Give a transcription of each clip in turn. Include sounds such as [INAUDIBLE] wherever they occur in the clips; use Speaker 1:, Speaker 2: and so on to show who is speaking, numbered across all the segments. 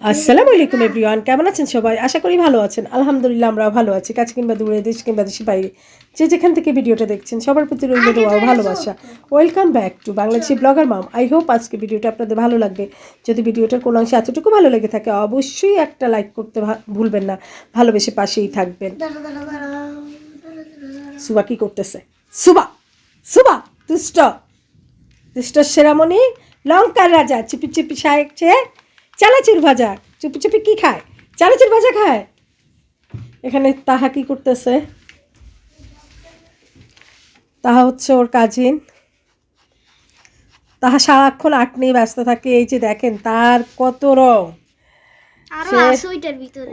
Speaker 1: আসসালামু আলাইকুম এভরিওয়ান কেমন আছেন সবাই? আশা করি ভালো আছেন। আলহামদুলিল্লাহ আমরা ভালো আছি। কাছে কিংবা দূরে দেশ কিংবা দেশের বাইরে। যে যেখান থেকে ভিডিওটা দেখছেন সবার প্রতি রইল দোয়া ভালোবাসা। Welcome back to Bangladeshi blogger ma'am I hope আজকে ভিডিওটা আপনাদের ভালো লাগবে। যদি ভিডিওটার কোনো অংশে এতটুকু ভালো লেগে থাকে অবশ্যই একটা লাইক করতে ভুলবেন না। ভালোবেসে পাশেই থাকবেন। সুবা কি করতেছে? সুবা! সুবা! দুষ্ট! দুষ্ট সেরামণি লঙ্কার রাজা চিপি চিপি সাহেবছে চানাচুর ভাজা চুপি চুপি কি খায়? চানাচুর ভাজা খায়? এখানে তাহা কি করতেছে? তাহা হচ্ছে ওর কাজিন। তাহা সারাক্ষণ আট নিয়ে ব্যস্ত থাকে। এই যে দেখেন তার কত রং।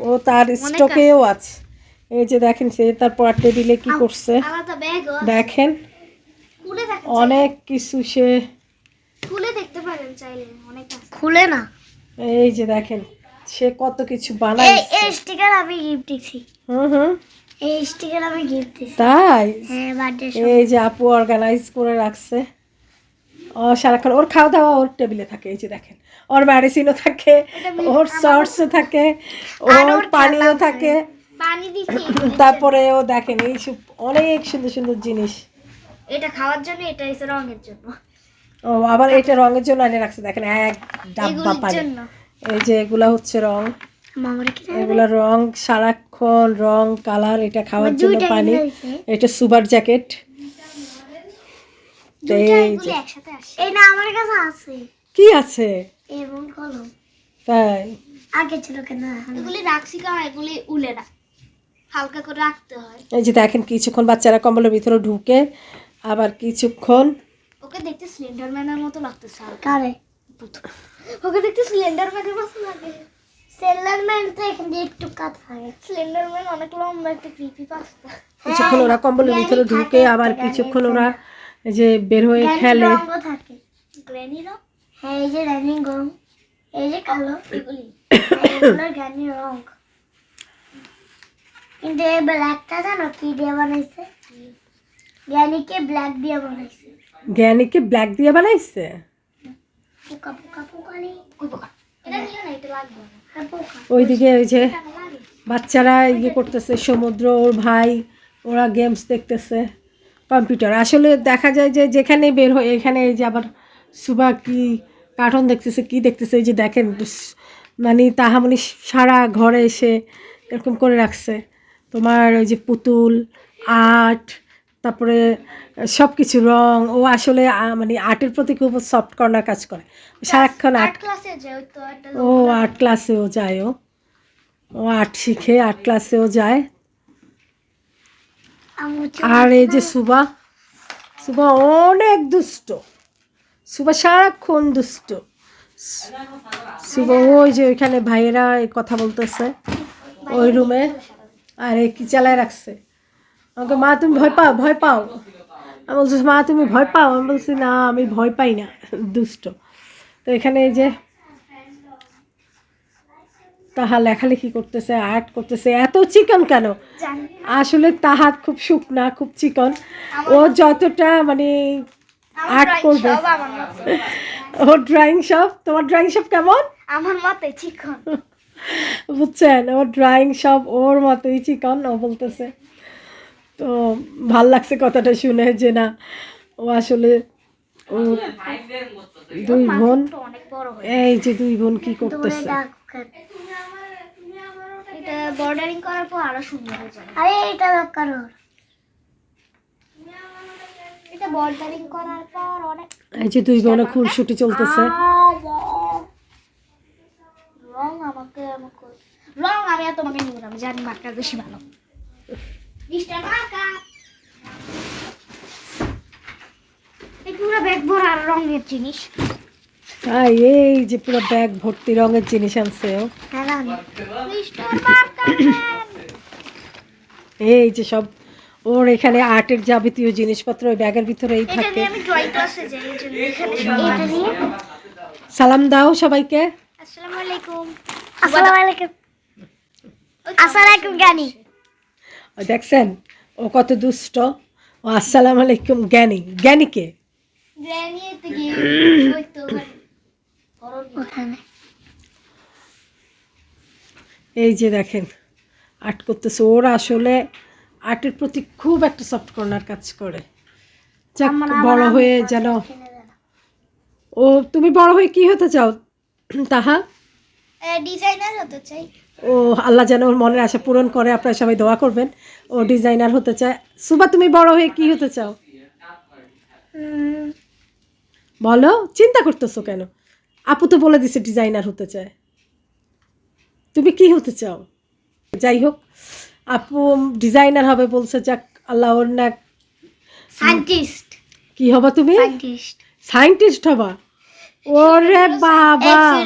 Speaker 1: ও তার স্টকেও আছে। এই যে দেখেন সে তার পড়ার টেবিলে কি করছে? দেখেন অনেক কিছু সে
Speaker 2: খুলে দেখতে পারেন চাইলে অনেক খুলে না।
Speaker 1: এই যে দেখেন সে কত কিছু
Speaker 2: এই
Speaker 1: বানায়।
Speaker 2: এই স্টিকার আমি গিফট দিছি।
Speaker 1: হুম হুম।
Speaker 2: এই স্টিকার আমি গিফট দিছি।
Speaker 1: তাই?
Speaker 2: হ্যাঁ বার্থডে
Speaker 1: এই যে আপু অর্গানাইজ করে রাখছে। ও সারাক্ষণ ওর খাওয়া দাওয়া ওর টেবিলে থাকে এই যে দেখেন। ওর মেডিসিনও থাকে ওর সর্টসও থাকে ওর পানিও থাকে।
Speaker 2: পানি দিছি।
Speaker 1: তারপরে ও দেখেন এইসব অনেক সুন্দর সুন্দর জিনিস।
Speaker 2: এটা খাওয়ার জন্য এটা রঙের জন্য।
Speaker 1: ও আবার এটা রঙের জন্য এনে রাখছে দেখেন এক ডাব্বা পানি এই যে এগুলা হচ্ছে রং। এগুলা রং সারাক্ষণ রং কালার এটা খাওয়ার জন্য পানি। এটা সুপার জ্যাকেট। কি আছে? তাই।
Speaker 2: আগে ছিল কেন? এগুলি রাখছি কারণ এগুলি উলে না। হালকা করে রাখতে হয়।
Speaker 1: এই যে দেখেন কিছুক্ষণ বাচ্চারা কম্বলের ভিতরে ঢুকে আবার কিছুক্ষণ
Speaker 2: ওকে দেখতে স্লেন্ডারম্যানের মতো লাগতেছে আর কারে? ওকে দেখতে স্লেন্ডারম্যানের মতো লাগে। স্লেন্ডারম্যান তো এখান দিয়ে একটু থাকে স্লেন্ডারম্যান অনেক লম্বা একটা ক্রিপি পাস্তা।
Speaker 1: কিছুক্ষণ ওরা কম্বলের ভিতরে ঢুকে আবার কিছুক্ষণ ওরা যে বের হয়ে খেলে।
Speaker 2: থাকে। হ্যাঁ এই যে রানিং রং এই যে কালো। এগুলি। এগুলোর গ্র্যানি রং। কিন্তু এই ব্ল্যাকটা জানো কি দিয়ে বানাইছে? গ্র্যানিকে ব্ল্যাক দিয়ে বানাইছে।
Speaker 1: জ্ঞানীকে ব্ল্যাক দিয়ে বানাইছে?
Speaker 2: হ্যাঁ
Speaker 1: ওইদিকে ওই যে বাচ্চারা ইয়ে করতেছে সমুদ্র ওর ভাই ওরা গেমস দেখতেছে কম্পিউটার আসলে দেখা যায় যে যেখানে বের হয় এখানে এই যে আবার সুবা কি কার্টুন দেখতেছে কি দেখতেছে এই যে দেখেন মানে তাহামনি সারা ঘরে এসে এরকম করে রাখছে। তোমার ওই যে পুতুল আর্ট তারপরে সব কিছু রং ও আসলে মানে আর্টের প্রতি খুব সফট কর্নার কাজ করে। সারাক্ষণ আর্ট ও আর্ট ক্লাসেও যায় ও। ও আর্ট শিখে আর্ট ক্লাসেও যায়। আর এই যে সুবা সুবা অনেক দুষ্ট। সুবা সারাক্ষণ দুষ্ট। সুবা ওই যে ওইখানে ভাইয়েরা কথা বলতেছে। ওই রুমে আর এই কি চালায় রাখছে? আমাকে মা তুমি ভয় পাও ভয় পাও। আমি বলছি মা তুমি ভয় পাও? আমি বলছি না আমি ভয় পাই না দুষ্ট। তো এখানে এই যে তাহা লেখালেখি করতেছে আর্ট করতেছে এত চিকন কেন? আসলে তাহার খুব শুকনা খুব চিকন। ও যতটা মানে আর্ট করবে। ওর ড্রয়িং সব তোমার ড্রয়িং সব কেমন?
Speaker 2: আমার মতে চিকন।
Speaker 1: বুঝছেন? ওর ড্রয়িং সব ওর মতোই চিকন ও বলতেছে। তো ভালো লাগছে কথাটা শুনে যে না ও আসলে ও দুই বোন। এই যে দুই বোন কি করতেছে?
Speaker 2: এটা বর্ডারিং করার পর আরও সুন্দর হয়ে যাবে। আরে এটা দরকার ওর। এটা বর্ডারিং করার পর অনেক
Speaker 1: এই যে দুই বোনে খুনসুটি চলতেছে।
Speaker 2: রং আমাকে আমাকে রং আমি আর তোমাকে নিব না আমি জানি মার্কার বেশি ভালো। মার্কার। এই পুরো ব্যাগ ভরা আর রঙের জিনিস।
Speaker 1: আর এই যে পুরো ব্যাগ ভর্তি রঙের জিনিস আনছে ও।
Speaker 2: হ্যাঁ
Speaker 1: এই যে সব ওর এখানে আর্টের যাবতীয় জিনিসপত্র ওই ব্যাগের ভিতরেই থাকে। সালাম দাও সবাইকে।
Speaker 2: আসসালামু আলাইকুম। আসসালামু আলাইকুম। আসসালামু আলাইকুম
Speaker 1: দেখছেন? ও কত দুষ্ট। ও আসসালামু আলাইকুম জ্ঞানী। জ্ঞানীকে।
Speaker 2: করো কি?
Speaker 1: এই যে দেখেন আর্ট করতেছে। ওরা আসলে আর্টের প্রতি খুব একটা সফট কর্নার কাজ করে। যাক বড় হয়ে যেন ও তুমি বড় হয়ে কি হতে চাও? তাহা?
Speaker 2: ডিজাইনার হতে চাই।
Speaker 1: ও আল্লাহ যেন ওর মনের আশা পূরণ করে আপনারা সবাই দোয়া করবেন। ও ডিজাইনার হতে চায়। সুবা তুমি বড় হয়ে কি হতে চাও? বলো চিন্তা করতেছো কেন? আপু তো বলে দিছে ডিজাইনার হতে চায়। তুমি কি হতে চাও? যাই হোক আপু ডিজাইনার হবে বলছে যাক আল্লাহ ওর না
Speaker 2: সায়েন্টিস্ট
Speaker 1: কি হবা তুমি?
Speaker 2: সায়েন্টিস্ট
Speaker 1: সায়েন্টিস্ট হবা? ওরে বাবা।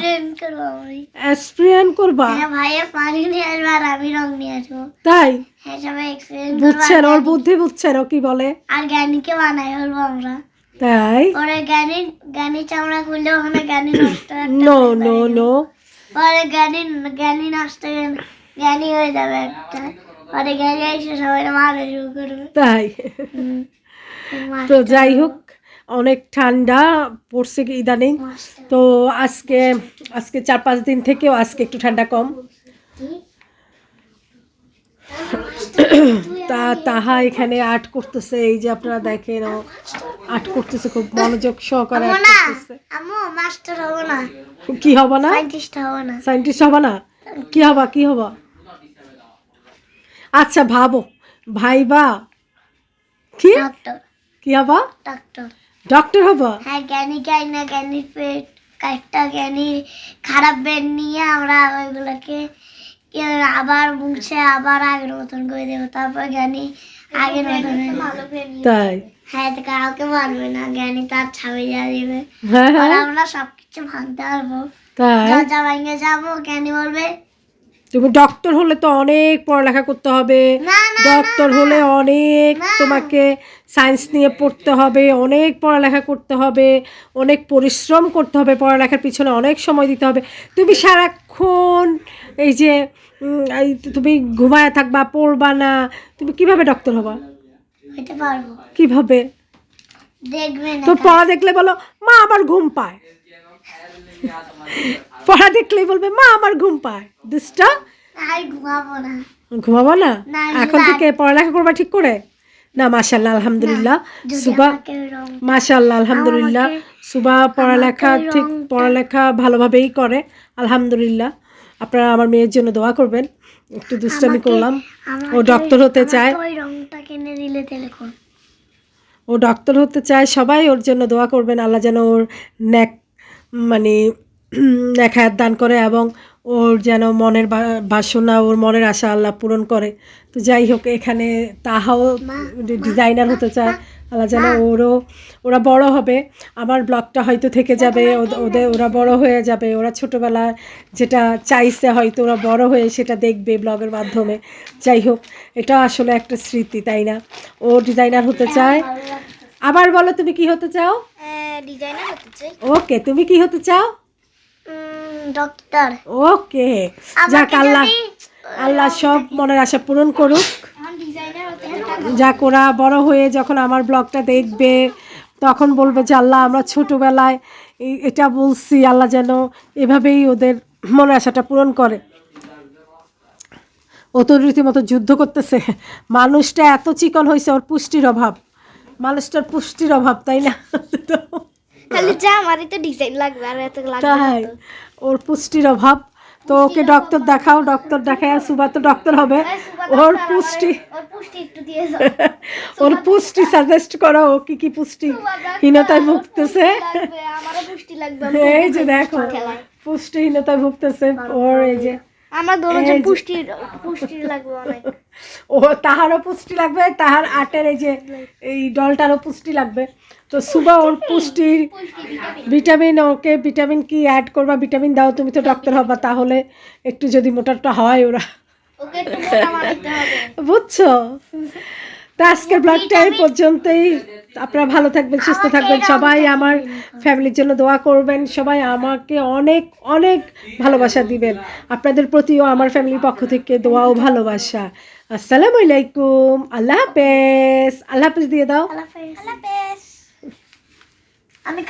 Speaker 1: এক্সপিরিয়েন্স করবা?
Speaker 2: হ্যাঁ ভাইয়া পানি নিয়ে আসবে আর আমি রং নিয়ে আসব।
Speaker 1: তাই?
Speaker 2: হ্যাঁ সবাই এক্সপিরিয়েন্স
Speaker 1: বুঝছেন ওর বুদ্ধি বুঝছেন ও কি বলে?
Speaker 2: আর বানাই হলবো আমরা।
Speaker 1: তাই?
Speaker 2: চামড়া খুললে ওখানে নষ্ট
Speaker 1: নো নো নো
Speaker 2: পরে নষ্ট হয়ে- হয়ে যাবে একটা। পরে জ্ঞানী এসে সবাই মারা শুরু করবে।
Speaker 1: তাই। তো যাই হোক অনেক ঠান্ডা পড়ছে কি ইদানিং তো আজকে আজকে চার পাঁচ দিন থেকেও আজকে একটু ঠান্ডা কম। তা তাহা এখানে আর্ট করতেছে এই যে আপনারা দেখেন আর্ট করতেছে খুব মনোযোগ সহকারে আর্ট করতেছে।
Speaker 2: মাস্টার হব না।
Speaker 1: কি হবা না?
Speaker 2: সায়েন্টিস্ট হব না।
Speaker 1: সায়েন্টিস্ট হবা না? কি হবা কি হবা? আচ্ছা ভাবো। ভাইবা? কি? কি হবা?
Speaker 2: ডক্টর
Speaker 1: ডক্টর হবা?
Speaker 2: হ্যাঁ জ্ঞানী জ্ঞানী না জ্ঞানীর পেট। কাটটা জ্ঞানী খারাপ বেড নিয়ে আমরা ওইগুলোকে আবার মুছে আবার আগের মতন করে দেবো তারপর জ্ঞানী আগের মতন
Speaker 1: তাই?
Speaker 2: হ্যাঁ তো কাউকে মারবে না জ্ঞানী তার ছাবি যা দিবে।
Speaker 1: হ্যাঁ
Speaker 2: আর
Speaker 1: হ্যাঁ
Speaker 2: আমরা সবকিছু ভাঙতে পারব।
Speaker 1: তাই?
Speaker 2: ভেঙে যাব জ্ঞানী বলবে
Speaker 1: তুমি ডক্টর হলে তো অনেক পড়ালেখা করতে হবে। ডক্টর হলে অনেক তোমাকে সায়েন্স নিয়ে পড়তে হবে অনেক পড়ালেখা করতে হবে অনেক পরিশ্রম করতে হবে পড়ালেখার পিছনে অনেক সময় দিতে হবে। তুমি সারাক্ষণ এই যে তুমি ঘুমায় থাকবা পড়বা না তুমি কীভাবে ডক্টর হবা? কীভাবে? তোর পড়া দেখলে বলো মা আমার ঘুম পায়। পড়া দেখলেই বলবে মা আমার ঘুম পায়। দিসটা
Speaker 2: আর ঘুমাবো না।
Speaker 1: ঘুমাবো না?
Speaker 2: না,
Speaker 1: এখন থেকে পড়ালেখা করবা ঠিক করে? না মাশাল্লাহ আলহামদুলিল্লাহ। সুবা মাশাল্লাহ আলহামদুলিল্লাহ। সুবা পড়ালেখা ঠিক পড়ালেখা ভালোভাবেই করে আলহামদুলিল্লাহ। আপনারা আমার মেয়ের জন্য দোয়া করবেন। একটু দুষ্টামি করলাম। ও ডক্টর হতে চায়। ও ডক্টর হতে চায়। সবাই ওর জন্য দোয়া করবেন। আল্লাহ যেন ওর ন্যাক মানে ন্যাক হায়াত দান করে এবং ওর যেন মনের বাসনা ওর মনের আশা আল্লাহ পূরণ করে। তো যাই হোক এখানে তাহাও ডিজাইনার হতে চায়। আল্লাহ যেন ওরও ওরা বড় হবে। আমার ব্লগটা হয়তো থেকে যাবে। ওদ- ওদের ওরা বড় হয়ে যাবে। ওরা ছোটোবেলায় যেটা চাইছে হয়তো ওরা বড় হয়ে সেটা দেখবে ব্লগের মাধ্যমে। যাই হোক এটা আসলে একটা স্মৃতি তাই না? ও ডিজাইনার হতে চায়। আবার বলো তুমি কি হতে চাও?
Speaker 2: ডিজাইনার হতে চাই।
Speaker 1: ওকে তুমি কি হতে চাও?
Speaker 2: ডক্টর
Speaker 1: ওকে যাক আল্লাহ আল্লাহ সব মনের আশা পূরণ করুক। যাক ওরা বড় হয়ে যখন আমার ব্লগটা দেখবে তখন বলবে যে আল্লাহ আমরা ছোটোবেলায় এই- এটা বলছি আল্লাহ যেন এভাবেই ওদের মনের আশাটা পূরণ করে। ও তো রীতিমতো যুদ্ধ করতেছে। মানুষটা এত চিকন হয়েছে ওর পুষ্টির অভাব। মানুষটার পুষ্টির অভাব তাই না?
Speaker 2: খালি যা আমারই তো ডিজাইন লাগবে আর এত লাগবে
Speaker 1: তাই ওর পুষ্টির অভাব। তো ওকে ডক্টর দেখাও ডক্টর দেখায় সুবা তো ডক্টর হবে। ওর পুষ্টি
Speaker 2: ওর পুষ্টি [LAUGHS]
Speaker 1: সাজেস্ট করো ও কি কি পুষ্টি হীনতায় ভুগতেছে। এই যে দেখো পুষ্টিহীনতায় ভুগতেছে ওর এই যে
Speaker 2: আমার
Speaker 1: দরজে
Speaker 2: পুষ্টি পুষ্টি লাগবে অনেক।
Speaker 1: ও তাহারও পুষ্টি লাগবে তাহার আটের এই যে এই ডলটারও পুষ্টি লাগবে। তো সুবা ওর পুষ্টির ভিটামিন ওকে ভিটামিন কি অ্যাড করবা? ভিটামিন দাও তুমি তো ডক্টর হবা তাহলে একটু যদি মোটাটা হয় ওরা। বুঝছ? তো আজকের ব্লগটা এই পর্যন্তই। আপনারা ভালো থাকবেন সুস্থ থাকবেন। সবাই আমার ফ্যামিলির জন্য দোয়া করবেন। সবাই আমাকে অনেক অনেক ভালোবাসা দিবেন। আপনাদের প্রতিও আমার ফ্যামিলির পক্ষ থেকে দোয়া ও ভালোবাসা। আসসালামু আলাইকুম। আল্লাহ হাফেজ। আল্লাহ হাফেজ দিয়ে দাও।
Speaker 2: আল্লাহ হাফেজ। আমি